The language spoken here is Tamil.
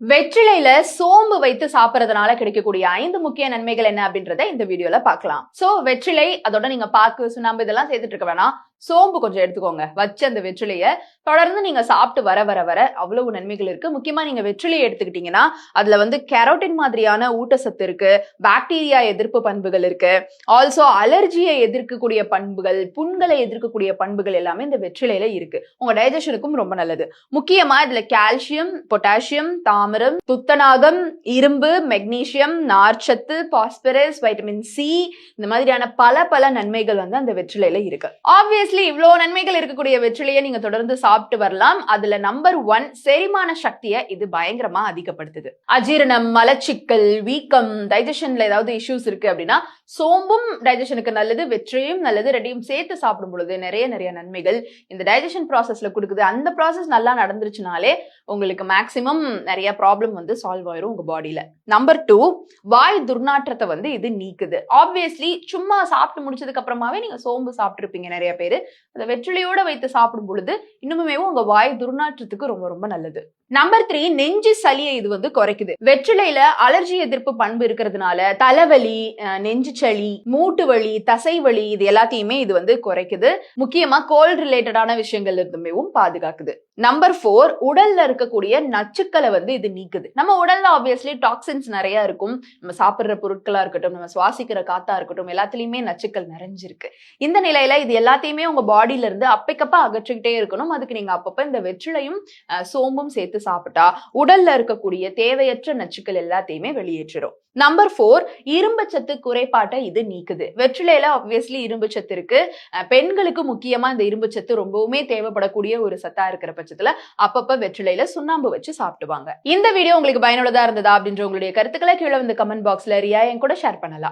வெற்றிலையில சோம்பு வைத்து சாப்பிடறதுனால கிடைக்கக்கூடிய ஐந்து முக்கிய நன்மைகள் என்ன அப்படின்றத இந்த வீடியோல பாக்கலாம் சோ வெற்றிலை அதோட நீங்க பாக்கு சுண்ணாம்பு இதெல்லாம் சேர்த்துட்டு இருக்க வேணாம். சோம்பு கொஞ்சம் எடுத்துக்கோங்க. வச்சு அந்த வெற்றிலையை தொடர்ந்து நீங்க சாப்பிட்டு வர வர வர அவ்வளவு நன்மைகள் இருக்கு. முக்கியமா நீங்க வெற்றிலையை எடுத்துக்கிட்டீங்கன்னா அதுல வந்து கெரோட்டின் மாதிரியான ஊட்டச்சத்து இருக்கு பாக்டீரியா எதிர்ப்பு பண்புகள் இருக்கு. ஆல்சோ அலர்ஜியை எதிர்க்கக்கூடிய பண்புகள் புண்களை எதிர்க்கக்கூடிய பண்புகள் எல்லாமே இந்த வெற்றிலையில இருக்கு. உங்க டைஜஷனுக்கும் ரொம்ப நல்லது. முக்கியமா இதுல கால்சியம் பொட்டாசியம் தாமிரம் துத்தநாகம் இரும்பு மெக்னீசியம் நார்ச்சத்து பாஸ்பரஸ் வைட்டமின் சி இந்த மாதிரியான பல பல நன்மைகள் வந்து அந்த வெற்றிலையில இருக்கு. ஆப்வியஸ் ஆப்வியஸ்லி இவ்வளோ நன்மைகள் இருக்கக்கூடிய வெற்றிலையை நீங்க தொடர்ந்து சாப்பிட்டு வரலாம். அதுல நம்பர் ஒன் செரிமான சக்தியை இது பயங்கரமா அதிகப்படுத்துது. அஜீரணம் மலச்சிக்கல் வீக்கம் டைஜஷன்ல ஏதாவது இஷ்யூஸ் இருக்கு அப்படின்னா சோம்பும் டைஜஷனுக்கு நல்லது வெற்றியும் நல்லது ரெண்டையும் சேர்த்து சாப்பிடும் பொழுது நிறைய நிறைய நன்மைகள் இந்த டைஜஷன் ப்ராசஸ்ல கொடுக்குது. அந்த ப்ராசஸ் நல்லா நடந்துருச்சுனாலே உங்களுக்கு மேக்சிமம் நிறைய ப்ராப்ளம் வந்து சால்வ் ஆயிரும் உங்க பாடியில நம்பர் டூ வாய் துர்நாற்றத்தை வந்து இது நீக்குது. ஆப்வியஸ்லி சும்மா சாப்பிட்டு முடிச்சதுக்கு அப்புறமாவே நீங்க சோம்பு சாப்பிட்டுருப்பீங்க நிறைய பேர். அந்த வெற்றிலையோட வைத்து சாப்பிடும் பொழுது இன்னுமே உங்க வாய் துர்நாற்றத்துக்கு ரொம்ப ரொம்ப நல்லது. நம்பர் த்ரீ நெஞ்சு சளியை இது வந்து குறைக்குது. வெற்றிலையில அலர்ஜி எதிர்ப்பு பண்பு இருக்கிறதுனால தலைவலி அஹ், நெஞ்சு சளி மூட்டு வலி தசை வலி இது எல்லாத்தையுமே இது வந்து குறைக்குது. முக்கியமா கோல்ட் ரிலேட்டடான விஷயங்கள் இருந்துமேவும் பாதுகாக்குது. நம்பர் ஃபோர் உடல்ல இருக்கக்கூடிய நச்சுக்களை வந்து இது நீக்குது. நம்ம உடல்ல ஆப்வியஸ்லி டாக்ஸின்ஸ் நிறைய இருக்கும். நம்ம சாப்பிடுற பொருட்களா இருக்கட்டும் நம்ம சுவாசிக்கிற காத்தா இருக்கட்டும் எல்லாத்துலயுமே நச்சுக்கள் நிறைஞ்சிருக்கு. இந்த நிலையில இது எல்லாத்தையுமே உங்க பாடியில இருந்து அப்பைக்கப்ப அகற்றிக்கிட்டே இருக்கணும். அதுக்கு நீங்க அப்பப்ப இந்த வெற்றிலையும் சோம்பும் சேர்த்து சாப்பிட்டா உடல்ல இருக்கக்கூடிய தேவையற்ற நச்சுக்கள் எல்லாத்தையுமே வெளியேற்றிடும் நம்பர் ஃபோர் இரும்புச்சத்து குறைபாட்டை இது நீக்குது. வெற்றிலையில ஆப்வியஸ்லி இரும்புச்சத்து இருக்கு. பெண்களுக்கு முக்கியமா இந்த இரும்பு சத்து ரொம்பவுமே தேவைப்படக்கூடிய ஒரு சத்தா இருக்கிற பட்சத்துல அப்பப்ப வெற்றிலையில சுண்ணாம்பு வச்சு சாப்பிடுவாங்க. இந்த வீடியோ உங்களுக்கு பயனுள்ளதா இருந்ததா அப்படின்ற உங்களுடைய கருத்துக்களை கீழே வந்து கமெண்ட் பாக்ஸ்ல ரியா என் கூட ஷேர் பண்ணலாம்.